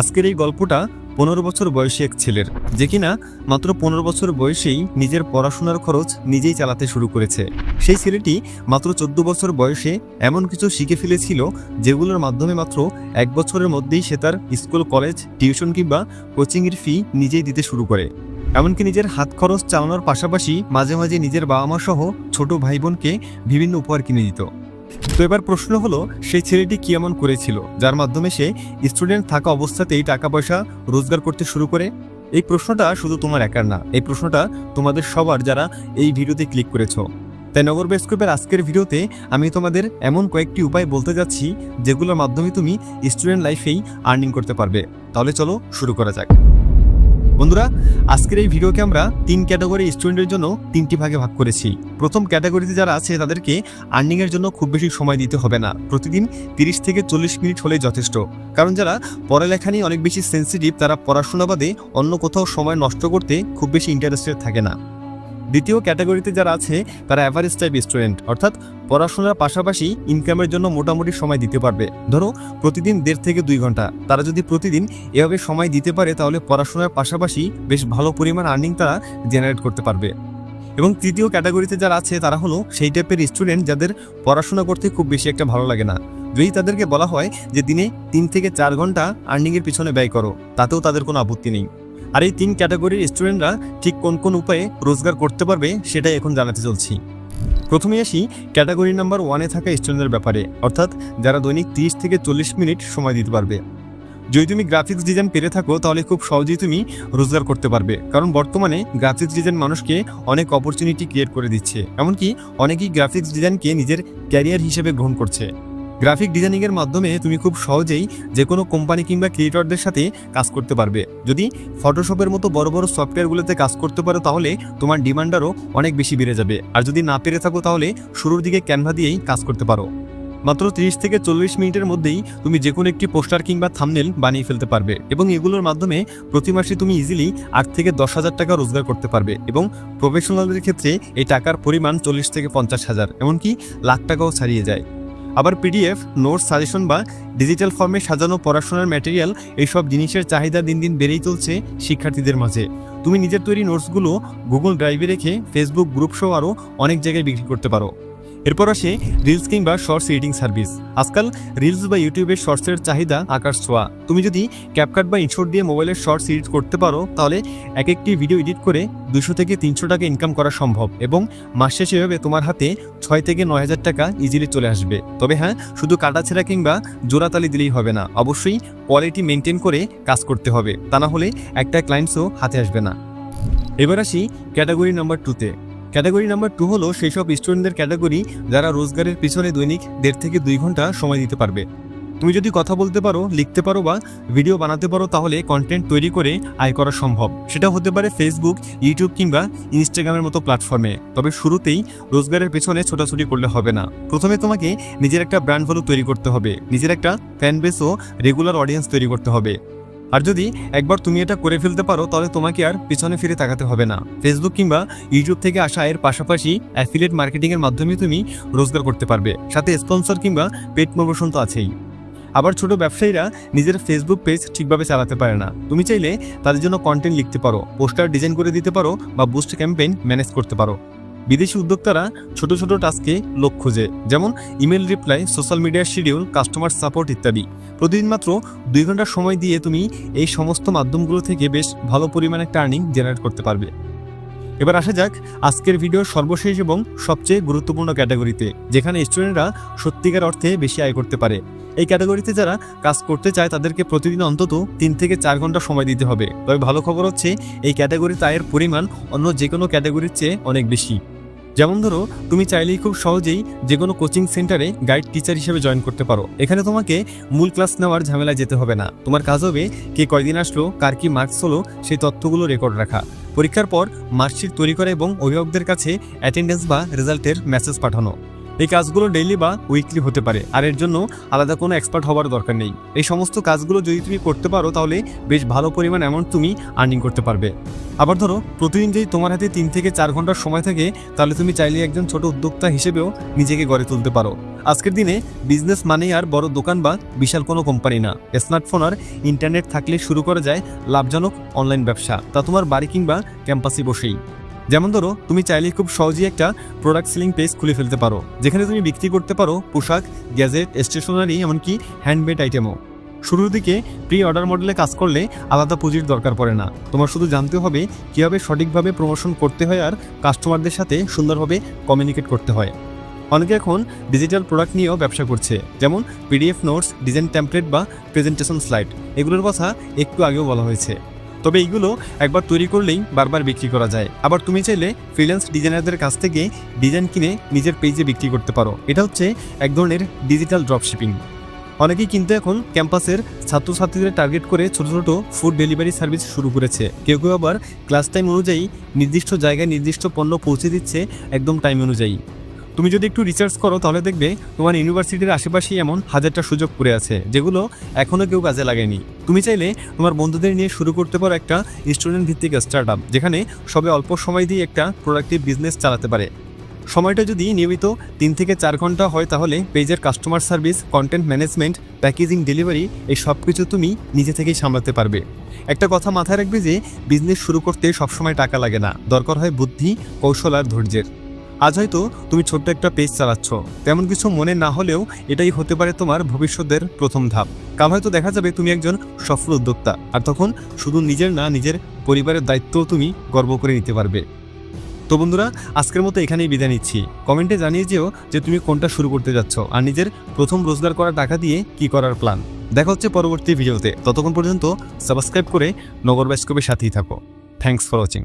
আজকের এই গল্পটা পনেরো বছর বয়সী এক ছেলের, যে কিনা মাত্র পনেরো বছর বয়সেই নিজের পড়াশোনার খরচ নিজেই চালাতে শুরু করেছে। সেই ছেলেটি মাত্র চোদ্দ বছর বয়সে এমন কিছু শিখে ফেলেছিল যেগুলোর মাধ্যমে মাত্র এক বছরের মধ্যেই সে তার স্কুল, কলেজ, টিউশন কিংবা কোচিংয়ের ফি নিজেই দিতে শুরু করে। এমনকি নিজের হাত খরচ চালানোর পাশাপাশি মাঝে মাঝে নিজের বাবা মা সহ ছোট ভাই বোনকে বিভিন্ন উপহার কিনে দিত। তো এবার প্রশ্ন হলো, সেই ছেলেটি কি এমন করেছিল, যার মাধ্যমে সে স্টুডেন্ট থাকা অবস্থাতেই টাকা পয়সা রোজগার করতে শুরু করে? এই প্রশ্নটা শুধু তোমার একার না, এই প্রশ্নটা তোমাদের সবার যারা এই ভিডিওতে ক্লিক করেছ। তাই নগর বেস্কোপের আজকের ভিডিওতে আমি তোমাদের এমন কয়েকটি উপায় বলতে যাচ্ছি, যেগুলোর মাধ্যমে তুমি স্টুডেন্ট লাইফেই আর্নিং করতে পারবে। তাহলে চলো শুরু করা যাক। বন্ধুরা, আজকের এই ভিডিওকে আমরা তিন ক্যাটাগরি স্টুডেন্টের জন্য তিনটি ভাগে ভাগ করেছি। প্রথম ক্যাটাগরিতে যারা আছে, তাদেরকে আর্নিংয়ের জন্য খুব বেশি সময় দিতে হবে না। প্রতিদিন তিরিশ থেকে চল্লিশ মিনিট হলেই যথেষ্ট। কারণ যারা পড়ালেখা নিয়ে অনেক বেশি সেন্সিটিভ তারা পড়াশোনা বাদে অন্য কোথাও সময় নষ্ট করতে খুব বেশি ইন্টারেস্টেড থাকে না। দ্বিতীয় ক্যাটাগরিতে যারা আছে, তারা অ্যাভারেজ টাইপ স্টুডেন্ট অর্থাৎ পড়াশোনার পাশাপাশি ইনকামের জন্য মোটামুটি সময় দিতে পারবে। ধরো, প্রতিদিন দেড় থেকে দুই ঘণ্টা। তারা যদি প্রতিদিন এভাবে সময় দিতে পারে, তাহলে পড়াশোনার পাশাপাশি বেশ ভালো পরিমাণ আর্নিং তারা জেনারেট করতে পারবে। এবং তৃতীয় ক্যাটাগরিতে যারা আছে, তারা হলো সেই টাইপের স্টুডেন্ট যাদের পড়াশোনা করতে খুব বেশি একটা ভালো লাগে না। যদি তাদেরকে বলা হয় যে দিনে তিন থেকে চার ঘণ্টা আর্নিংয়ের পিছনে ব্যয় করো, তাতেও তাদের কোনো আপত্তি নেই। আর এই তিন ক্যাটাগরির স্টুডেন্টরা ঠিক কোন কোন উপায়ে রোজগার করতে পারবে সেটাই এখন জানাতে চলছি। প্রথমে আসি ক্যাটাগরি নাম্বার ওয়ানে থাকা স্টুডেন্টদের ব্যাপারে, অর্থাৎ যারা দৈনিক তিরিশ থেকে চল্লিশ মিনিট সময় দিতে পারবে। যদি তুমি গ্রাফিক্স ডিজাইন পেরে থাকো, তাহলে খুব সহজেই তুমি রোজগার করতে পারবে, কারণ বর্তমানে গ্রাফিক্স ডিজাইন মানুষকে অনেক অপরচুনিটি ক্রিয়েট করে দিচ্ছে। এমনকি অনেকেই গ্রাফিক্স ডিজাইনকে নিজের ক্যারিয়ার হিসেবে গ্রহণ করছে। গ্রাফিক ডিজাইনিংয়ের মাধ্যমে তুমি খুব সহজেই যে কোনো কোম্পানি কিংবা ক্রিয়েটরদের সাথে কাজ করতে পারবে। যদি ফটোশপের মতো বড় বড় সফটওয়্যারগুলোতে কাজ করতে পারো তাহলে তোমার ডিমান্ড আরও অনেক বেশি বেড়ে যাবে। আর যদি না পেরে থাকো তাহলে শুরুর দিকে ক্যানভা দিয়েই কাজ করতে পারো। মাত্র 30 থেকে চল্লিশ মিনিটের মধ্যেই তুমি যে কোনো একটি পোস্টার কিংবা থামনেল বানিয়ে ফেলতে পারবে এবং এগুলোর মাধ্যমে প্রতি মাসে তুমি ইজিলি আট থেকে দশ হাজার টাকা রোজগার করতে পারবে এবং প্রফেশনালদের ক্ষেত্রে এই টাকার পরিমাণ চল্লিশ থেকে পঞ্চাশ হাজার, এমনকি লাখ টাকাও ছাড়িয়ে যায়। আবার পিডিএফ, নোটস, সাজেশন বা ডিজিটাল ফর্মে সাজানো পড়াশোনার ম্যাটেরিয়াল এইসব জিনিসের চাহিদা দিন দিন বেড়েই চলছে শিক্ষার্থীদের মাঝে। তুমি নিজের তৈরি নোটসগুলো গুগল ড্রাইভে রেখে ফেসবুক গ্রুপ সহ আরও অনেক জায়গায় বিক্রি করতে পারো। এরপর আসে রিলস কিংবা শর্টস এডিটিং সার্ভিস আজকাল রিলস বা ইউটিউবের শর্টসের চাহিদা আকাশ ছোঁয়া। তুমি যদি ক্যাপকাট বা ইনশোর দিয়ে মোবাইলের শর্টস এডিট করতে পারো, তাহলে এক একটি ভিডিও এডিট করে দুশো থেকে তিনশো টাকা ইনকাম করা সম্ভব এবং মাস শেষে এভাবে তোমার হাতে ছয় থেকে নয় হাজার টাকা ইজিলি চলে আসবে। তবে হ্যাঁ শুধু কাটাছেড়া কিংবা জোড়াতালি দিলেই হবে না। অবশ্যই কোয়ালিটি মেনটেন করে কাজ করতে হবে। তা না হলে একটা ক্লায়েন্টসও হাতে আসবে না। এবার আসি ক্যাটাগরি নাম্বার টুতে ক্যাটাগরি নাম্বার টু হলো সেই সব স্টুডেন্টদের ক্যাটাগরি যারা রোজগারের পিছনে দৈনিক দেড় থেকে দুই ঘণ্টা সময় দিতে পারবে। তুমি যদি কথা বলতে পারো, লিখতে পারো বা ভিডিও বানাতে পারো, তাহলে কন্টেন্ট তৈরি করে আয় করা সম্ভব। সেটা হতে পারে ফেসবুক ইউটিউব কিংবা ইনস্টাগ্রামের মতো প্ল্যাটফর্মে তবে শুরুতেই রোজগারের পেছনে ছোটাছুটি করলে হবে না। প্রথমে তোমাকে নিজের একটা ব্র্যান্ড ভ্যালু তৈরি করতে হবে। নিজের একটা ফ্যান বেস ও রেগুলার অডিয়েন্স তৈরি করতে হবে। আর যদি একবার তুমি এটা করে ফেলতে পারো, তাহলে তোমাকে আর পিছনে ফিরে তাকাতে হবে না। ফেসবুক কিংবা ইউটিউব থেকে আসা এর পাশাপাশি অ্যাফিলেট মার্কেটিং এর মাধ্যমে তুমি রোজগার করতে পারবে। সাথে স্পন্সর কিংবা পেট প্রমোশন তো আছেই। আবার ছোট ব্যবসায়ীরা নিজের ফেসবুক পেজ ঠিকভাবে চালাতে পারে না। তুমি চাইলে তাদের জন্য কন্টেন্ট লিখতে পারো পোস্টার ডিজাইন করে দিতে পারো বা বুস্ট ক্যাম্পেইন ম্যানেজ করতে পারো। বিদেশি উদ্যোক্তারা ছোট ছোট টাস্কে লোক খোঁজে, যেমন ইমেল রিপ্লাই, সোশ্যাল মিডিয়ার শিডিউল, কাস্টমার সাপোর্ট ইত্যাদি। প্রতিদিন মাত্র দুই ঘণ্টা সময় দিয়ে তুমি এই সমস্ত মাধ্যমগুলো থেকে বেশ ভালো পরিমাণে একটা আর্নিং জেনারেট করতে পারবে। এবার আসা যাক আজকের ভিডিওর সর্বশেষ এবং সবচেয়ে গুরুত্বপূর্ণ ক্যাটাগরিতে যেখানে স্টুডেন্টরা সত্যিকার অর্থে বেশি আয় করতে পারে। এই ক্যাটাগরিতে যারা কাজ করতে চায়, তাদেরকে প্রতিদিন অন্তত তিন থেকে চার ঘণ্টা সময় দিতে হবে। তবে ভালো খবর হচ্ছে, এই ক্যাটাগরিতে আয়ের পরিমাণ অন্য যে কোনো ক্যাটাগরির চেয়ে অনেক বেশি। যেমন ধরো, তুমি চাইলেই খুব সহজেই যে কোনো কোচিং সেন্টারে গাইড টিচার হিসেবে জয়েন করতে পারো। এখানে তোমাকে মূল ক্লাস নেওয়ার ঝামেলায় যেতে হবে না। তোমার কাজ হবে কে কয়দিন আসলো, কার কি মার্কস হলো, সেই তথ্যগুলো রেকর্ড রাখা। পরীক্ষার পর মার্কশিট তৈরি করা এবং অভিভাবকদের কাছে অ্যাটেন্ডেন্স বা রেজাল্টের মেসেজ পাঠানো। এই কাজগুলো ডেইলি বা উইকলি হতে পারে। আর এর জন্য আলাদা কোনো এক্সপার্ট হওয়ার দরকার নেই। এই সমস্ত কাজগুলো যদি তুমি করতে পারো, তাহলে বেশ ভালো পরিমাণ অ্যামাউন্ট তুমি আর্নিং করতে পারবে। আবার ধরো, প্রতিদিন যদি তোমার হাতে তিন থেকে চার ঘণ্টার সময় থাকে, তাহলে তুমি চাইলে একজন ছোট উদ্যোক্তা হিসেবেও নিজেকে গড়ে তুলতে পারো। আজকের দিনে বিজনেস মানেই আর বড় দোকান বা বিশাল কোনো কোম্পানি না। স্মার্টফোন আর ইন্টারনেট থাকলে শুরু করা যায় লাভজনক অনলাইন ব্যবসা। তা তোমার বাড়ি কিংবা ক্যাম্পাসে বসেই। যেমন ধরো, তুমি চাইলে খুব সহজেই একটা প্রোডাক্ট সেলিং পেজ খুলে ফেলতে পারো, যেখানে তুমি বিক্রি করতে পারো পোশাক গ্যাজেট স্টেশনারি এমনকি হ্যান্ডমেড আইটেমও শুরুর দিকে প্রি অর্ডার মডেলে কাজ করলে আলাদা পুঁজির দরকার পড়ে না। তোমার শুধু জানতে হবে কীভাবে সঠিকভাবে প্রমোশন করতে হয় আর কাস্টমারদের সাথে সুন্দরভাবে কমিউনিকেট করতে হয়। অনেকে এখন ডিজিটাল প্রোডাক্ট নিয়েও ব্যবসা করছে, যেমন পিডিএফ নোটস ডিজাইন টেমপ্লেট বা প্রেজেন্টেশন স্লাইড এগুলোর কথা একটু আগেও বলা হয়েছে। তবে এইগুলো একবার তৈরি করলেই বারবার বিক্রি করা যায়। আবার তুমি চাইলে ফ্রিল্যান্স ডিজাইনারদের কাছ থেকে ডিজাইন কিনে নিজের পেজে বিক্রি করতে পারো। এটা হচ্ছে এক ধরনের ডিজিটাল ড্রপশিপিং অনেকেই কিন্তু এখন ক্যাম্পাসের ছাত্রছাত্রীদের টার্গেট করে ছোট ছোট ফুড ডেলিভারি সার্ভিস শুরু করেছে। কেউ কেউ আবার ক্লাস টাইম অনুযায়ী নির্দিষ্ট জায়গায় নির্দিষ্ট পণ্য পৌঁছে দিচ্ছে একদম টাইম অনুযায়ী। তুমি যদি একটু রিসার্চ করো, তাহলে দেখবে তোমার ইউনিভার্সিটির আশেপাশেই এমন হাজারটা সুযোগ পড়ে আছে, যেগুলো এখনও কেউ কাজে লাগেনি তুমি চাইলে তোমার বন্ধুদের নিয়ে শুরু করতে পারো একটা স্টুডেন্ট ভিত্তিক স্টার্ট আপ যেখানে সবে অল্প সময় দিয়ে একটা প্রোডাক্টিভ বিজনেস চালাতে পারে। সময়টা যদি নিয়মিত তিন থেকে চার ঘণ্টা হয়, তাহলে পেজের customer service content management packaging delivery এই সব কিছু তুমি নিজে থেকেই সামলাতে পারবে। একটা কথা মাথায় রাখবে যে বিজনেস শুরু করতে সবসময় টাকা লাগে না। দরকার হয় বুদ্ধি, কৌশল আর ধৈর্যের। আজ হয়তো তুমি ছোট্ট একটা পেজ চালাচ্ছ। তেমন কিছু মনে না হলেও এটাই হতে পারে তোমার ভবিষ্যতের প্রথম ধাপ। কাল হয়তো দেখা যাবে তুমি একজন সফল উদ্যোক্তা, আর তখন শুধু নিজের না, নিজের পরিবারের দায়িত্বও তুমি গর্ব করে নিতে পারবে। তো বন্ধুরা, আজকের মতো এখানেই বিদায় নিচ্ছি। কমেন্টে জানিয়ে যেও যে তুমি কোনটা শুরু করতে যাচ্ছ, আর নিজের প্রথম রোজগার করা টাকা দিয়ে কি করার প্ল্যান দেখা হচ্ছে পরবর্তী ভিডিওতে। ততক্ষণ পর্যন্ত সাবস্ক্রাইব করে নগর ব্যাস্কপের সাথেই থাকো। Thanks for watching